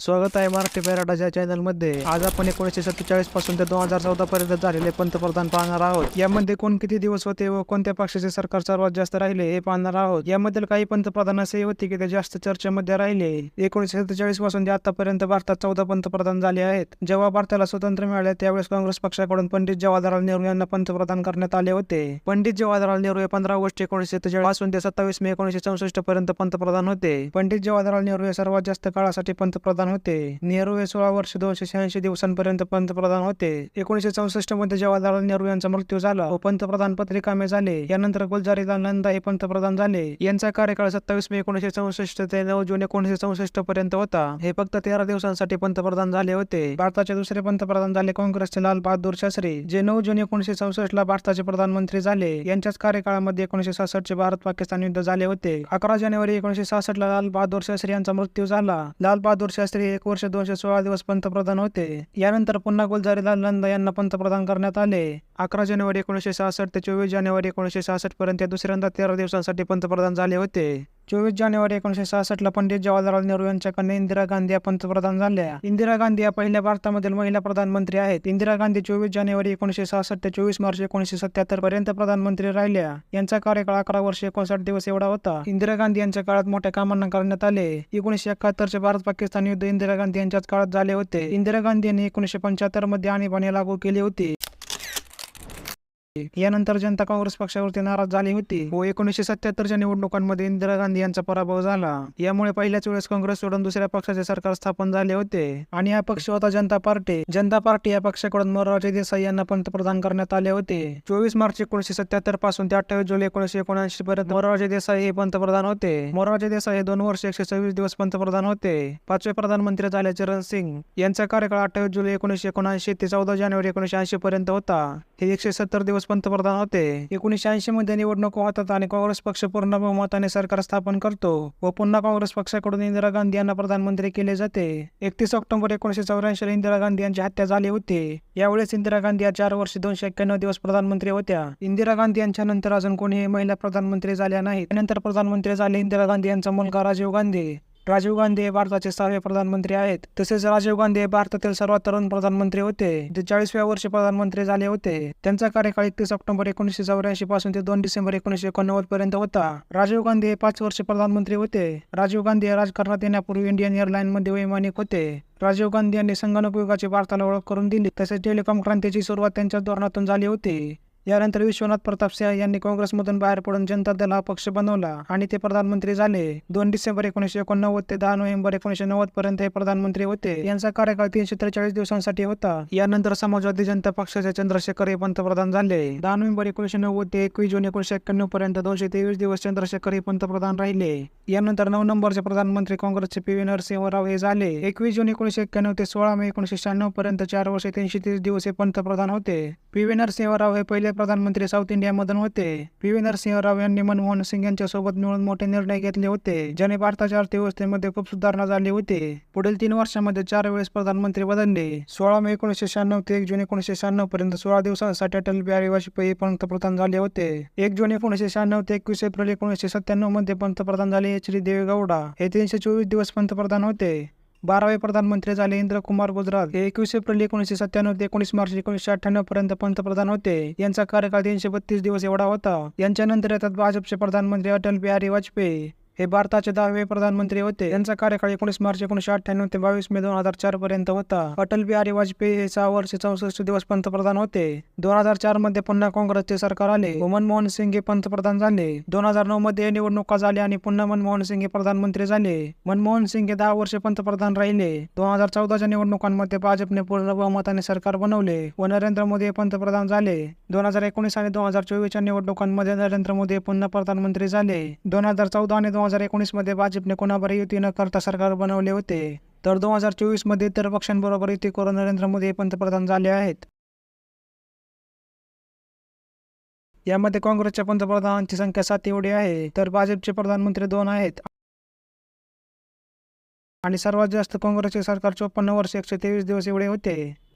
स्वागत आहे मराठी पॅराडाच्या चॅनलमध्ये. आज आपण एकोणीसशे सत्तेचाळीसपासून ते दोन हजार चौदा पर्यंत झालेले पंतप्रधान पाहणार आहोत. यामध्ये कोण किती दिवस होते व कोणत्या पक्षाचे सरकार सर्वात जास्त राहिले हे पाहणार आहोत. यामधील काही पंतप्रधान असे होते की ते जास्त चर्चेमध्ये राहिले. एकोणीसशे सत्तेचाळीसपासून ते आतापर्यंत भारतात चौदा पंतप्रधान झाले आहेत. जेव्हा भारताला स्वतंत्र मिळाले त्यावेळेस काँग्रेस पक्षाकडून पंडित जवाहरलाल नेहरू यांना पंतप्रधान करण्यात आले होते. पंडित जवाहरलाल नेहरू हे पंधरा ऑगस्ट एकोणीसशे सत्तेचाळीसपासून ते सत्तावीस मे एकोणीसशे चौसष्ट पर्यंत पंतप्रधान होते. पंडित जवाहरलाल नेहरू हे सर्वात जास्त काळासाठी पंतप्रधान होते. नेहरू हे सोळा वर्ष दोनशे शहाऐंशी दिवसांपर्यंत पंतप्रधान होते. एकोणीशे चौसष्टमध्ये जवाहरलाल नेहरू यांचा मृत्यू झाला. व पंतप्रधान पद रिकामे झाले. यानंतर गुलजारीलाल नंदा हे पंतप्रधान झाले. यांचा कार्यकाळ सत्तावीस मे एकोणीशे चौसष्ट ते नऊ जून एकोणीशे चौसष्ट पर्यंत होता. हे फक्त तेरा दिवसांसाठी पंतप्रधान झाले होते. भारताचे दुसरे पंतप्रधान झाले काँग्रेसचे लाल बहादूर शास्त्री जे नऊ जून एकोणीशे चौसष्ट ला भारताचे प्रधानमंत्री झाले. यांच्याच कार्यकाळामध्ये एकोणीशे सहासष्ट चे भारत पाकिस्तान युद्ध झाले होते. अकरा जानेवारी एकोणीशे सहासष्ट ला लाल बहादूर शास्त्री यांचा मृत्यू झाला. लाल बहादूर शास्त्री एक वर्ष दोनशे सोळा दिवस पंतप्रधान होते. यानंतर पुन्हा गुलजारीलाल नंद यांना पंतप्रधान करण्यात आले. अकरा जानेवारी एकोणीसशे सहासष्ट ते चोवीस जानेवारी एकोणीसशे सहासष्ट पर्यंत दुसऱ्यांदा तेरा दिवसांसाठी पंतप्रधान झाले होते. चोवीस जानेवारी एकोणीसशे सहासष्टला पंडित जवाहरलाल नेहरू यांच्या कन्या इंदिरा गांधी या पंतप्रधान झाल्या इंदिरा गांधी या पहिल्या भारतामधील महिला प्रधानमंत्री आहेत. इंदिरा गांधी चोवीस जानेवारी एकोणीसशे सहासष्ट ते चोवीस मार्च एकोणीसशे सत्याहत्तर पर्यंत प्रधानमंत्री राहिल्या. यांचा कार्यकाळ अकरा वर्ष एकोणसाठ दिवस एवढा होता. इंदिरा गांधी यांच्या काळात मोठ्या कामांना करण्यात आले. एकोणीसशे एकाहत्तरचे भारत पाकिस्तान युद्ध इंदिरा गांधी यांच्याच काळात झाले होते. इंदिरा गांधी यांनी एकोणीसशे पंच्याहत्तरमध्ये आणीबाणी लागू केली होती. यानंतर जनता काँग्रेस पक्षावरती नाराज झाली होती. हो, व एकोणीशे सत्याहत्तरच्या निवडणुकांमध्ये इंदिरा गांधी यांचा पराभव झाला. यामुळे पहिल्याच वेळेस काँग्रेस सोडून दुसऱ्या पक्षाचे सरकार स्थापन झाले होते. आणि हा पक्ष होता जनता पार्टी. जनता पार्टी या पक्षाकडून मोरारजी देसाई यांना पंतप्रधान करण्यात आले होते. चोवीस मार्च एकोणीशे सत्याहत्तरपासून ते अठ्ठावीस जुलै एकोणीशे एकोणऐंशी पर्यंत मोरारजी देसाई हे पंतप्रधान होते. मोरारजी देसाई हे दोन वर्ष एकशे सव्वीस दिवस पंतप्रधान होते. पाचवे प्रधानमंत्री झाले चरण सिंग. यांचा कार्यकाळ अठ्ठावीस जुलै एकोणीसशे एकोणऐंशी ते चौदा जानेवारी एकोणीसशे ऐंशी पर्यंत होता. हे एकशे सत्तर दिवस पंतप्रधान होते. एकोणीशे ऐंशी मध्ये निवडणूक होतात आणि काँग्रेस पक्ष पूर्ण बहुमताने सरकार स्थापन करतो व पुन्हा काँग्रेस पक्षाकडून इंदिरा गांधी यांना प्रधानमंत्री केले जाते. एकतीस ऑक्टोबर एकोणीशे चौऱ्याऐंशी ला इंदिरा गांधी यांची हत्या झाली होती. यावेळेस इंदिरा गांधी या चार वर्ष दोनशे एक्क्याण्णव दिवस प्रधानमंत्री होत्या. इंदिरा गांधी यांच्या नंतर अजून कोणीही महिला प्रधानमंत्री झाल्या नाहीत. त्यानंतर प्रधानमंत्री झाले इंदिरा गांधी यांचा मुलगा राजीव गांधी. राजीव गांधी हे भारताचे सहावे प्रधानमंत्री आहेत. तसेच राजीव गांधी हे भारतातील सर्वात तरुण प्रधानमंत्री होते. ते चाळीसव्या वर्षी प्रधानमंत्री झाले होते. त्यांचा कार्यकाळ एकतीस ऑक्टोबर एकोणीसशे चौऱ्याऐंशी पासून ते दोन डिसेंबर एकोणीसशे एकोणनव्वद पर्यंत होता. राजीव गांधी हे पाच वर्ष प्रधानमंत्री होते. राजीव गांधी हे राजकारणात येण्यापूर्वी इंडियन एअरलाईन मध्ये वैमानिक होते. राजीव गांधी यांनी संगणक युगाची भारताला ओळख करून दिली. तसेच टेलिकॉम क्रांतीची सुरुवात त्यांच्या धोरणातून झाली होती. यानंतर विश्वनाथ प्रताप सिंह यांनी काँग्रेसमधून बाहेर पडून जनता दल हा पक्ष बनवला आणि ते प्रधानमंत्री झाले. दोन डिसेंबर एकोणीसशे एकोणनव्वद ते दहा नोव्हेंबर एकोणीसशे नव्वद पर्यंत हे प्रधानमंत्री होते. यांचा कार्यकाळ तीनशे त्रेचाळीस दिवसांसाठी होता. यानंतर समाजवादी जनता पक्षाचे चंद्रशेखर हे पंतप्रधान झाले. दहा नोव्हेंबर एकोणीसशे नव्वद ते एकवीस जून एकोणीसशे एक्क्याण्णव पर्यंत दोनशे तेवीस दिवस चंद्रशेखर हे पंतप्रधान राहिले. यानंतर नऊ नंबरचे प्रधानमंत्री काँग्रेसचे पी. व्ही नरसिंहराव हे झाले. एकवीस जून एकोणीसशे एक्क्याण्णव ते सोळा मे एकोणीसशे शहाण्णव पर्यंत चार वर्षे तीनशे तीस दिवस हे पंतप्रधान होते. पी. व्ही नरसिंहराव हे पहिले प्रधानमंत्री साऊथ इंडियामधून होते. पी व्ही नरसिंहराव यांनी मनमोहन सिंग यांच्या सोबत मिळून मोठे निर्णय घेतले होते. ज्याने भारताच्या अर्थव्यवस्थेमध्ये खूप सुधारणा झाली होती. पुढील तीन वर्षांमध्ये चार वेळेस प्रधानमंत्री बदलले. सोळा मे एकोणीसशे शहाण्णव ते एक जून एकोणीसशे शहाण्णव पर्यंत सोळा दिवसांसाठी अटल बिहारी वाजपेयी पंतप्रधान झाले होते. एक जून एकोणीसशे शहाण्णव ते एकवीस एप्रिल एकोणीसशे सत्त्याण्णवमध्ये पंतप्रधान झाले एच डी देवेगौडा. हे तीनशे चोवीस दिवस पंतप्रधान होते. बारावे प्रधानमंत्री झाले इंद्र कुमार गुजरात हे एकवीस एप्रिल एकोणीसशे सत्त्याण्णव ते एकोणीस मार्च एकोणीसशे अठ्ठ्याण्णव पर्यंत पंतप्रधान होते. यांचा कार्यकाळ तीनशे बत्तीस दिवस एवढा होता. यांच्यानंतर येतात भाजपचे प्रधानमंत्री अटल बिहारी वाजपेयी. हे भारताचे दहावे प्रधानमंत्री होते. यांचा कार्यकाळ एकोणीस मार्च एकोणीसशे अठ्ठ्याण्णव ते बावीस मे दोन हजार चार पर्यंत होता. अटल बिहारी वाजपेयी हे सहा वर्ष चौसष्ट दिवस पंतप्रधान होते. दोन हजार चारमध्ये पुन्हा काँग्रेसचे सरकार आले. व मनमोहन सिंग हे पंतप्रधान झाले. दोन हजार नऊ मध्ये निवडणुका झाल्या आणि पुन्हा मनमोहन सिंग हे प्रधानमंत्री झाले. मनमोहन सिंग हे दहा वर्ष पंतप्रधान राहिले. दोन हजार चौदाच्या निवडणुकांमध्ये भाजपने पूर्ण बहुमताने सरकार बनवले व नरेंद्र मोदी हे पंतप्रधान झाले. दोन हजार एकोणीस आणि दोन हजार चोवीसच्या निवडणुकांमध्ये नरेंद्र मोदी हे पुन्हा प्रधानमंत्री झाले. दोन हजार चौदा आणि दोन हजार एकोणीसमध्ये भाजपने कोणावर युती न करता सरकार बनवले होते. तर दोन हजार चोवीसमध्ये इतर पक्षांबरोबर युती करून नरेंद्र मोदी हे पंतप्रधान झाले आहेत. यामध्ये काँग्रेसच्या पंतप्रधानांची संख्या सात एवढी आहे तर भाजपचे प्रधानमंत्री दोन आहेत. आणि सर्वात जास्त काँग्रेसचे सरकार चोपन्न वर्ष एकशे तेवीस दिवस एवढे होते.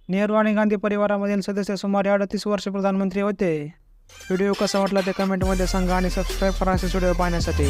नेहरू आणि गांधी परिवारामधील सदस्य सुमारे अडतीस वर्ष प्रधानमंत्री होते. व्हिडिओ कसा वाटला ते कमेंटमध्ये सांगा आणि सबस्क्राईब करा असे व्हिडिओ पाहण्यासाठी.